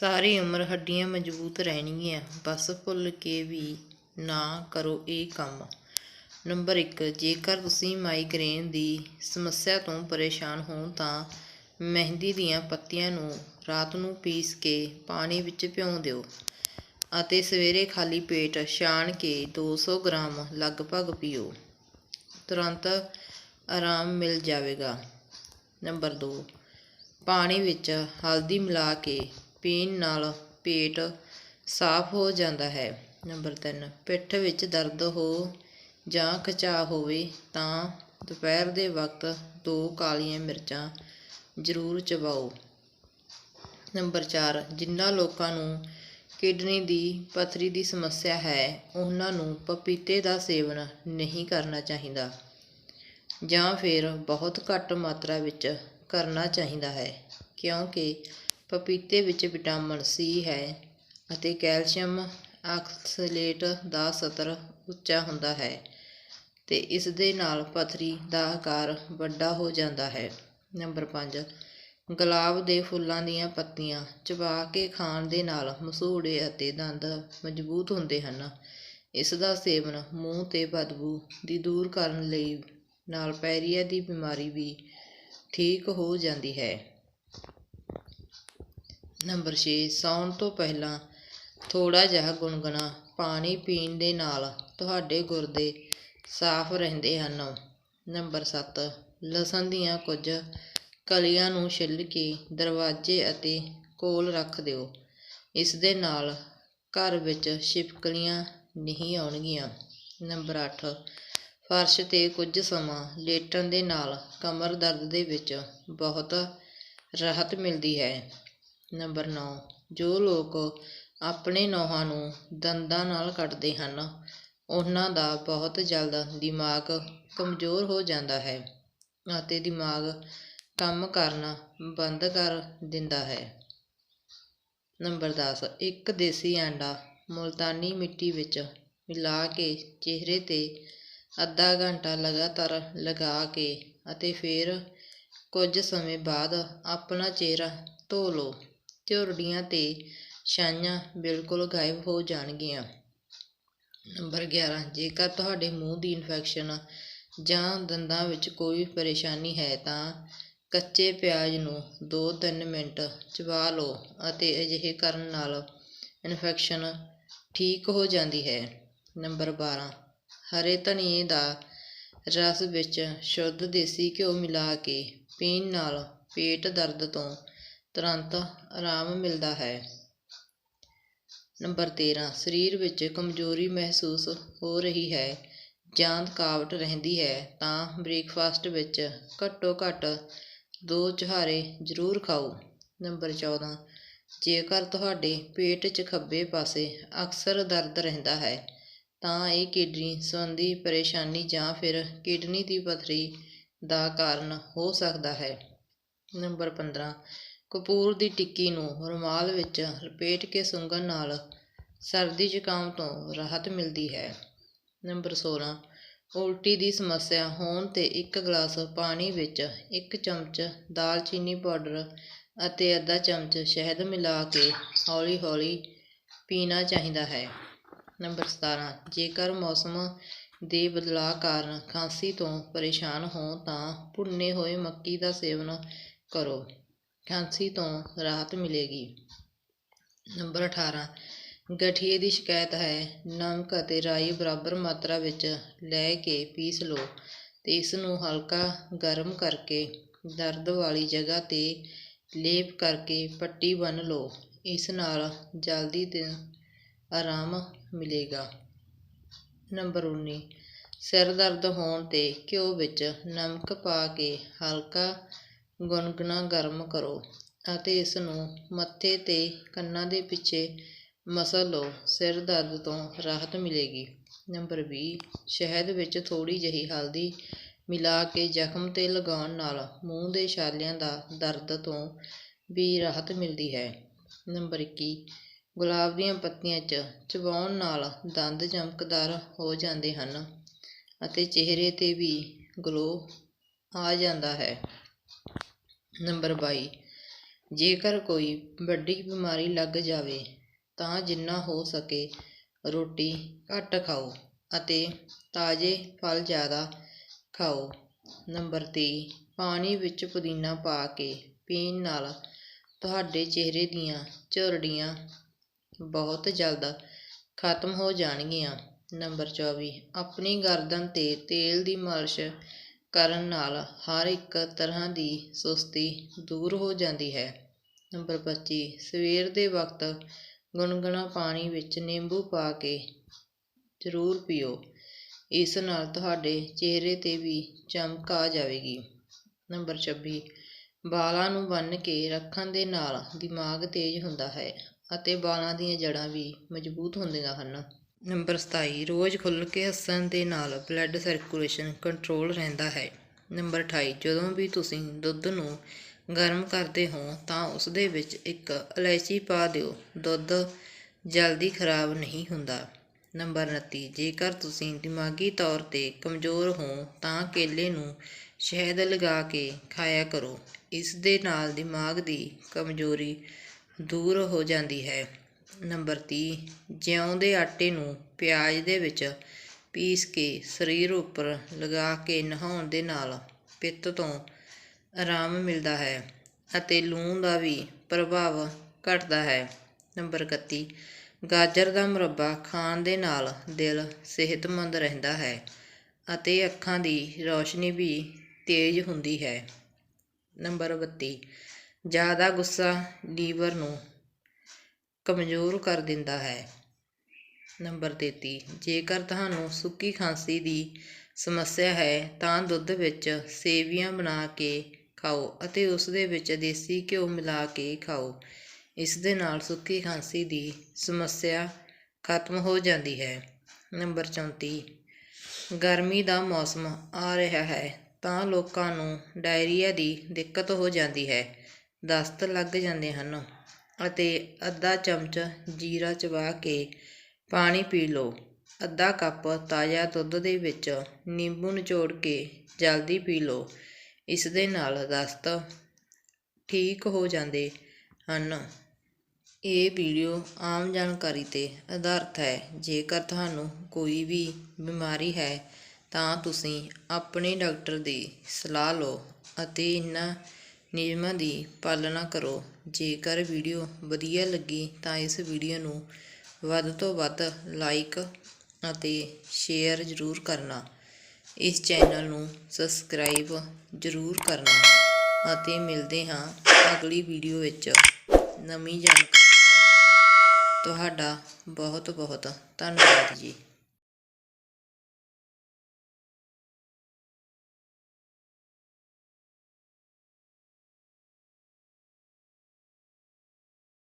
ਸਾਰੀ ਉਮਰ ਹੱਡੀਆਂ ਮਜ਼ਬੂਤ ਰਹਿਣਗੀਆਂ। ਬਸ ਭੁੱਲ ਕੇ ਵੀ ਨਾ ਕਰੋ ਇਹ ਕੰਮ। ਨੰਬਰ 1 ਜੇਕਰ ਤੁਸੀਂ ਮਾਈਗ੍ਰੇਨ ਦੀ ਸਮੱਸਿਆ ਤੋਂ ਪਰੇਸ਼ਾਨ ਹੋ ਤਾਂ ਮਹਿੰਦੀ ਦੀਆਂ ਪੱਤੀਆਂ ਨੂੰ ਰਾਤ ਨੂੰ ਪੀਸ ਕੇ ਪਾਣੀ ਵਿੱਚ ਭਿਉਂ ਦਿਓ ਅਤੇ ਸਵੇਰੇ ਖਾਲੀ ਪੇਟ ਛਾਣ ਕੇ 200 ਗ੍ਰਾਮ ਲਗਭਗ ਪੀਓ। ਤੁਰੰਤ ਆਰਾਮ ਮਿਲ ਜਾਵੇਗਾ। ਨੰਬਰ 2 ਪਾਣੀ ਵਿੱਚ ਹਲਦੀ ਮਿਲਾ ਕੇ ਪੀਣ ਨਾਲ ਪੇਟ ਸਾਫ਼ ਹੋ ਜਾਂਦਾ ਹੈ। ਨੰਬਰ 3 ਪਿੱਠ ਵਿੱਚ ਦਰਦ ਹੋ ਜਾਂ ਖਿਚਾਅ ਹੋਵੇ ਤਾਂ ਦੁਪਹਿਰ ਦੇ ਵਕਤ ਦੋ ਕਾਲੀਆਂ ਮਿਰਚਾਂ ਜ਼ਰੂਰ ਚਬਾਓ। ਨੰਬਰ 4 ਜਿਨ੍ਹਾਂ ਲੋਕਾਂ ਨੂੰ ਕਿਡਨੀ ਦੀ ਪਥਰੀ ਦੀ ਸਮੱਸਿਆ ਹੈ, ਉਹਨਾਂ ਨੂੰ ਪਪੀਤੇ ਦਾ ਸੇਵਨ ਨਹੀਂ ਕਰਨਾ ਚਾਹੀਦਾ ਜਾਂ ਫਿਰ ਬਹੁਤ ਘੱਟ ਮਾਤਰਾ ਵਿੱਚ ਕਰਨਾ ਚਾਹੀਦਾ ਹੈ, ਕਿਉਂਕਿ ਪਪੀਤੇ ਵਿੱਚ ਵਿਟਾਮਿਨ ਸੀ ਹੈ ਅਤੇ ਕੈਲਸ਼ੀਅਮ ਆਕਸਲੇਟ ਦਾ ਸਤਰ ਉੱਚਾ ਹੁੰਦਾ ਹੈ ਤੇ ਇਸ ਦੇ ਨਾਲ ਪਥਰੀ ਦਾ ਆਕਾਰ ਵੱਡਾ ਹੋ ਜਾਂਦਾ ਹੈ। ਨੰਬਰ 5 ਗੁਲਾਬ ਦੇ ਫੁੱਲਾਂ ਦੀਆਂ ਪੱਤੀਆਂ ਚਬਾ ਕੇ ਖਾਣ ਦੇ ਨਾਲ ਮਸੂੜੇ ਅਤੇ ਦੰਦ ਮਜ਼ਬੂਤ ਹੁੰਦੇ ਹਨ। ਇਸ ਦਾ ਸੇਵਨ ਮੂੰਹ ਤੇ ਬਦਬੂ ਦੀ ਦੂਰ ਕਰਨ ਲਈ ਨਾਲ ਪੈਰੀਆ ਦੀ ਬਿਮਾਰੀ ਵੀ ਠੀਕ ਹੋ ਜਾਂਦੀ ਹੈ। ਨੰਬਰ ਛੇ, ਸੌਣ ਤੋਂ ਪਹਿਲਾਂ ਥੋੜ੍ਹਾ ਜਿਹਾ ਗੁਣਗੁਣਾ ਪਾਣੀ ਪੀਣ ਦੇ ਨਾਲ ਤੁਹਾਡੇ ਗੁਰਦੇ ਸਾਫ਼ ਰਹਿੰਦੇ ਹਨ। ਨੰਬਰ ਸੱਤ, ਲਸਣ ਦੀਆਂ ਕੁਝ ਕਲੀਆਂ ਨੂੰ ਛਿੱਲ ਕੇ ਦਰਵਾਜ਼ੇ ਅਤੇ ਕੋਲ ਰੱਖ ਦਿਓ। ਇਸ ਦੇ ਨਾਲ ਘਰ ਵਿੱਚ ਛਿਪਕਲੀਆਂ ਨਹੀਂ ਆਉਣਗੀਆਂ। ਨੰਬਰ 8 ਫਰਸ਼ ਤੇ ਕੁਝ ਸਮਾਂ ਲੇਟਣ ਦੇ ਨਾਲ ਕਮਰ ਦਰਦ ਦੇ ਵਿੱਚ ਬਹੁਤ ਰਾਹਤ ਮਿਲਦੀ ਹੈ। ਨੰਬਰ 9 ਜੋ ਲੋਕ ਆਪਣੇ ਨਹੁੰਆਂ ਨੂੰ ਦੰਦਾਂ ਨਾਲ ਕੱਟਦੇ ਹਨ, ਉਹਨਾਂ ਦਾ ਬਹੁਤ ਜਲਦ ਦਿਮਾਗ ਕਮਜ਼ੋਰ ਹੋ ਜਾਂਦਾ ਹੈ ਅਤੇ ਦਿਮਾਗ ਕੰਮ ਕਰਨਾ ਬੰਦ ਕਰ ਦਿੰਦਾ ਹੈ। ਨੰਬਰ 10 ਇੱਕ ਦੇਸੀ ਆਂਡਾ ਮੁਲਤਾਨੀ ਮਿੱਟੀ ਵਿੱਚ ਮਿਲਾ ਕੇ ਚਿਹਰੇ ਤੇ ਅੱਧਾ ਘੰਟਾ ਲਗਾਤਾਰ ਲਗਾ ਕੇ ਅਤੇ ਫਿਰ ਕੁਝ ਸਮੇਂ ਬਾਅਦ ਆਪਣਾ ਚਿਹਰਾ ਧੋ ਲਓ। ਝੁਰੜੀਆਂ ਤੇ ਛਾਈਆਂ ਬਿਲਕੁਲ ਗਾਇਬ ਹੋ ਜਾਣਗੀਆਂ। ਨੰਬਰ 11 ਜੇਕਰ ਤੁਹਾਡੇ ਮੂੰਹ ਦੀ ਇਨਫੈਕਸ਼ਨ ਜਾਂ ਦੰਦਾਂ ਵਿੱਚ ਕੋਈ ਪਰੇਸ਼ਾਨੀ ਹੈ ਤਾਂ ਕੱਚੇ ਪਿਆਜ਼ ਨੂੰ 2-3 ਮਿੰਟ ਚਬਾ ਲਓ ਅਤੇ ਅਜਿਹੇ ਕਰਨ ਨਾਲ ਇਨਫੈਕਸ਼ਨ ਠੀਕ ਹੋ ਜਾਂਦੀ ਹੈ। ਨੰਬਰ 12 ਹਰੇ ਧਨੀਏ ਦਾ ਰਸ ਵਿੱਚ ਸ਼ੁੱਧ ਦੇਸੀ ਘਿਓ ਮਿਲਾ ਕੇ ਪੀਣ ਨਾਲ ਪੇਟ ਦਰਦ ਤੋਂ ਤੁਰੰਤ ਆਰਾਮ ਮਿਲਦਾ ਹੈ। ਨੰਬਰ 13 ਸਰੀਰ ਵਿੱਚ ਕਮਜ਼ੋਰੀ ਮਹਿਸੂਸ ਹੋ ਰਹੀ ਹੈ ਜਾਂ ਥਕਾਵਟ ਰਹਿੰਦੀ ਹੈ, ਤਾਂ ਬ੍ਰੇਕਫਾਸਟ ਵਿੱਚ ਘੱਟੋ ਘੱਟ ਦੋ ਚੁਹਾਰੇ ਜ਼ਰੂਰ ਖਾਓ। ਨੰਬਰ 14 ਜੇਕਰ ਤੁਹਾਡੇ ਪੇਟ 'ਚ ਖੱਬੇ ਪਾਸੇ ਅਕਸਰ ਦਰਦ ਰਹਿੰਦਾ ਹੈ, ਤਾਂ ਇਹ ਕਿਡਨੀ ਸੰਬੰਧੀ ਪਰੇਸ਼ਾਨੀ ਜਾਂ ਫਿਰ ਕਿਡਨੀ ਦੀ ਪਥਰੀ ਦਾ ਕਾਰਨ ਹੋ ਸਕਦਾ ਹੈ। ਨੰਬਰ 15 ਕਪੂਰ ਦੀ ਟਿੱਕੀ ਨੂੰ ਰੁਮਾਲ ਵਿੱਚ ਲਪੇਟ ਕੇ ਸੁੰਘਣ ਨਾਲ ਸਰਦੀ ਜ਼ੁਕਾਮ ਤੋਂ ਰਾਹਤ ਮਿਲਦੀ ਹੈ। ਨੰਬਰ 16 ਉਲਟੀ ਦੀ ਸਮੱਸਿਆ ਹੋਣ ਤੇ ਇੱਕ ਗਲਾਸ ਪਾਣੀ ਵਿੱਚ ਇੱਕ ਚਮਚ ਦਾਲਚੀਨੀ ਪਾਊਡਰ ਅਤੇ ਅੱਧਾ ਚਮਚ ਸ਼ਹਿਦ ਮਿਲਾ ਕੇ ਹੌਲੀ-ਹੌਲੀ ਪੀਣਾ ਚਾਹੀਦਾ ਹੈ। ਨੰਬਰ 17 ਜੇਕਰ ਮੌਸਮ ਦੇ ਬਦਲਾਅ ਕਾਰਨ ਖਾਂਸੀ ਤੋਂ ਪਰੇਸ਼ਾਨ ਹੋ ਤਾਂ ਭੁੰਨੇ ਹੋਏ ਮੱਕੀ ਦਾ ਸੇਵਨ ਕਰੋ। ਖਾਂਸੀ ਤੋਂ ਰਾਹਤ ਮਿਲੇਗੀ। ਨੰਬਰ 18 ਗਠੀਏ ਦੀ ਸ਼ਿਕਾਇਤ ਹੈ, ਨਮਕ ਅਤੇ ਰਾਈ ਬਰਾਬਰ ਮਾਤਰਾ ਵਿੱਚ ਲੈ ਕੇ ਪੀਸ ਲਓ ਤੇ ਇਸ ਨੂੰ ਹਲਕਾ ਗਰਮ ਕਰਕੇ ਦਰਦ ਵਾਲੀ ਜਗ੍ਹਾ ਤੇ ਲੇਪ ਕਰਕੇ ਪੱਟੀ ਬੰਨ੍ਹ ਲਓ। ਇਸ ਨਾਲ ਜਲਦੀ ਤੇ ਆਰਾਮ ਮਿਲੇਗਾ। ਨੰਬਰ 19 ਸਿਰ ਦਰਦ ਹੋਣ ਤੇ ਘਿਓ ਵਿੱਚ ਨਮਕ ਪਾ ਕੇ ਹਲਕਾ ਗੁਨਗੁਣਾ ਗਰਮ ਕਰੋ ਅਤੇ ਇਸ ਨੂੰ ਮੱਥੇ ਅਤੇ ਕੰਨਾਂ ਦੇ ਪਿੱਛੇ ਮਸਲ ਲਓ। ਸਿਰ ਦਰਦ ਤੋਂ ਰਾਹਤ ਮਿਲੇਗੀ। ਨੰਬਰ ਵੀਹ, ਸ਼ਹਿਦ ਵਿੱਚ ਥੋੜ੍ਹੀ ਜਿਹੀ ਹਲਦੀ ਮਿਲਾ ਕੇ ਜ਼ਖਮ ਤੇ ਲਗਾਉਣ ਨਾਲ ਮੂੰਹ ਦੇ ਛਾਲਿਆਂ ਦਾ ਦਰਦ ਤੋਂ ਵੀ ਰਾਹਤ ਮਿਲਦੀ ਹੈ। ਨੰਬਰ 21 ਗੁਲਾਬ ਦੀਆਂ ਪੱਤੀਆਂ 'ਚ ਚਬਾਉਣ ਨਾਲ ਦੰਦ ਚਮਕਦਾਰ ਹੋ ਜਾਂਦੇ ਹਨ ਅਤੇ ਚਿਹਰੇ ਤੇ ਵੀ ਗਲੋ ਆ ਜਾਂਦਾ ਹੈ। ਨੰਬਰ ਬਾਈ, ਜੇਕਰ ਕੋਈ ਵੱਡੀ ਬਿਮਾਰੀ ਲੱਗ ਜਾਵੇ, ਤਾਂ ਜਿੰਨਾ ਹੋ ਸਕੇ ਰੋਟੀ ਘੱਟ ਖਾਓ ਅਤੇ ਤਾਜ਼ੇ ਫਲ ਜ਼ਿਆਦਾ ਖਾਓ। ਨੰਬਰ ਤੇਈ ਪਾਣੀ ਵਿੱਚ ਪੁਦੀਨਾ ਪਾ ਕੇ ਪੀਣ ਨਾਲ ਤੁਹਾਡੇ ਚਿਹਰੇ ਦੀਆਂ ਝੁਰੜੀਆਂ ਬਹੁਤ ਜਲਦ ਖਤਮ ਹੋ ਜਾਣਗੀਆਂ। ਨੰਬਰ ਚੌਵੀ, ਆਪਣੀ ਗਰਦਨ 'ਤੇ ਤੇਲ ਦੀ ਮਾਲਿਸ਼ ਕਰਨ ਨਾਲ ਹਰ ਇੱਕ ਤਰ੍ਹਾਂ ਦੀ ਸੁਸਤੀ ਦੂਰ ਹੋ ਜਾਂਦੀ ਹੈ। ਨੰਬਰ ਪੱਚੀ, ਸਵੇਰ ਦੇ ਵਕਤ ਗੁਨਗੁਣਾ ਪਾਣੀ ਵਿੱਚ ਨਿੰਬੂ ਪਾ ਕੇ ਜ਼ਰੂਰ ਪੀਓ। ਇਸ ਨਾਲ ਤੁਹਾਡੇ ਚਿਹਰੇ 'ਤੇ ਵੀ ਚਮਕ ਆ ਜਾਵੇਗੀ। ਨੰਬਰ ਛੱਬੀ ਵਾਲਾਂ ਨੂੰ ਬੰਨ੍ਹ ਕੇ ਰੱਖਣ ਦੇ ਨਾਲ ਦਿਮਾਗ ਤੇਜ਼ ਹੁੰਦਾ ਹੈ ਅਤੇ ਵਾਲਾਂ ਦੀਆਂ ਜੜ੍ਹਾਂ ਵੀ ਮਜ਼ਬੂਤ ਹੁੰਦੀਆਂ ਹਨ। ਨੰਬਰ 27 ਰੋਜ਼ ਖੁੱਲ੍ਹ ਕੇ ਹੱਸਣ ਦੇ ਨਾਲ ਬਲੱਡ ਸਰਕੂਲੇਸ਼ਨ ਕੰਟਰੋਲ ਰਹਿੰਦਾ ਹੈ। ਨੰਬਰ 28 ਜਦੋਂ ਵੀ ਤੁਸੀਂ ਦੁੱਧ ਨੂੰ ਗਰਮ ਕਰਦੇ ਹੋ, ਤਾਂ ਉਸ ਦੇ ਵਿੱਚ ਇੱਕ ਇਲਾਇਚੀ ਪਾ ਦਿਓ। ਦੁੱਧ ਜਲਦੀ ਖਰਾਬ ਨਹੀਂ ਹੁੰਦਾ। ਨੰਬਰ 29 ਜੇਕਰ ਤੁਸੀਂ ਦਿਮਾਗੀ ਤੌਰ ਤੇ ਕਮਜ਼ੋਰ ਹੋ, ਤਾਂ ਕੇਲੇ ਨੂੰ ਸ਼ਹਿਦ ਲਗਾ ਕੇ ਖਾਇਆ ਕਰੋ। ਇਸ ਦੇ ਨਾਲ ਦਿਮਾਗ ਦੀ ਕਮਜ਼ੋਰੀ ਦੂਰ ਹੋ ਜਾਂਦੀ ਹੈ। ਨੰਬਰ ਤੀਹ ਜਿਉਂ ਦੇ ਆਟੇ ਨੂੰ ਪਿਆਜ਼ ਦੇ ਵਿੱਚ ਪੀਸ ਕੇ ਸਰੀਰ ਉੱਪਰ ਲਗਾ ਕੇ ਨਹਾਉਣ ਦੇ ਨਾਲ ਪਿੱਤ ਤੋਂ ਆਰਾਮ ਮਿਲਦਾ ਹੈ ਅਤੇ ਲੂਣ ਦਾ ਵੀ ਪ੍ਰਭਾਵ ਘਟਦਾ ਹੈ। ਨੰਬਰ 31 ਗਾਜਰ ਦਾ ਮੁਰੱਬਾ ਖਾਣ ਦੇ ਨਾਲ ਦਿਲ ਸਿਹਤਮੰਦ ਰਹਿੰਦਾ ਹੈ ਅਤੇ ਅੱਖਾਂ ਦੀ ਰੌਸ਼ਨੀ ਵੀ ਤੇਜ਼ ਹੁੰਦੀ ਹੈ। ਨੰਬਰ 32 ਜ਼ਿਆਦਾ ਗੁੱਸਾ ਲੀਵਰ ਨੂੰ ਕਮਜ਼ੋਰ ਕਰ ਦਿੰਦਾ ਹੈ। ਨੰਬਰ 33 ਜੇਕਰ ਤੁਹਾਨੂੰ ਸੁੱਕੀ ਖਾਂਸੀ ਦੀ ਸਮੱਸਿਆ ਹੈ, ਤਾਂ ਦੁੱਧ ਵਿੱਚ ਸੇਵੀਆਂ ਬਣਾ ਕੇ ਖਾਓ ਅਤੇ ਉਸ ਦੇ ਵਿੱਚ ਦੇਸੀ ਘਿਓ ਮਿਲਾ ਕੇ ਖਾਓ। ਇਸ ਦੇ ਨਾਲ ਸੁੱਕੀ ਖਾਂਸੀ ਦੀ ਸਮੱਸਿਆ ਖਤਮ ਹੋ ਜਾਂਦੀ ਹੈ। ਨੰਬਰ 34 ਗਰਮੀ ਦਾ ਮੌਸਮ ਆ ਰਿਹਾ ਹੈ, ਤਾਂ ਲੋਕਾਂ ਨੂੰ ਡਾਇਰੀਆ ਦੀ ਦਿੱਕਤ ਹੋ ਜਾਂਦੀ ਹੈ। ਦਸਤ ਲੱਗ ਜਾਂਦੇ ਹਨ। ਅਤੇ ਅੱਧਾ ਚਮਚ ਜੀਰਾ ਚਬਾ ਕੇ ਪਾਣੀ ਪੀ ਲਓ। ਅੱਧਾ ਕੱਪ ਤਾਜ਼ਾ ਦੁੱਧ ਦੇ ਵਿੱਚ ਨਿੰਬੂ ਨਿਚੋੜ ਕੇ ਜਲਦੀ ਪੀ ਲਓ। ਇਸ ਦੇ ਨਾਲ ਦਸਤ ਠੀਕ ਹੋ ਜਾਂਦੇ ਹਨ। ਇਹ ਵੀਡੀਓ ਆਮ ਜਾਣਕਾਰੀ ਤੇ ਆਧਾਰਿਤ ਹੈ। ਜੇਕਰ ਤੁਹਾਨੂੰ ਕੋਈ ਵੀ ਬਿਮਾਰੀ ਹੈ, ਤਾਂ ਤੁਸੀਂ ਆਪਣੇ ਡਾਕਟਰ ਦੀ ਸਲਾਹ ਲਓ ਅਤੇ ਇਹਨਾਂ ਨਿਯਮਾਂ ਦੀ ਪਾਲਣਾ ਕਰੋ। ਜੇਕਰ ਵੀਡੀਓ ਵਧੀਆ ਲੱਗੀ ਤਾਂ ਇਸ ਵੀਡੀਓ ਨੂੰ ਵੱਧ ਤੋਂ ਵੱਧ ਲਾਈਕ ਅਤੇ ਸ਼ੇਅਰ ਜ਼ਰੂਰ ਕਰਨਾ। ਇਸ ਚੈਨਲ ਨੂੰ ਸਬਸਕ੍ਰਾਈਬ ਜ਼ਰੂਰ ਕਰਨਾ। ਅਤੇ ਮਿਲਦੇ ਹਾਂ ਅਗਲੀ ਵੀਡੀਓ ਵਿੱਚ। ਨਵੀਂ ਜਾਣਕਾਰੀ ਦੇ ਨਾਲ। ਤੁਹਾਡਾ ਬਹੁਤ ਬਹੁਤ ਧੰਨਵਾਦ ਜੀ।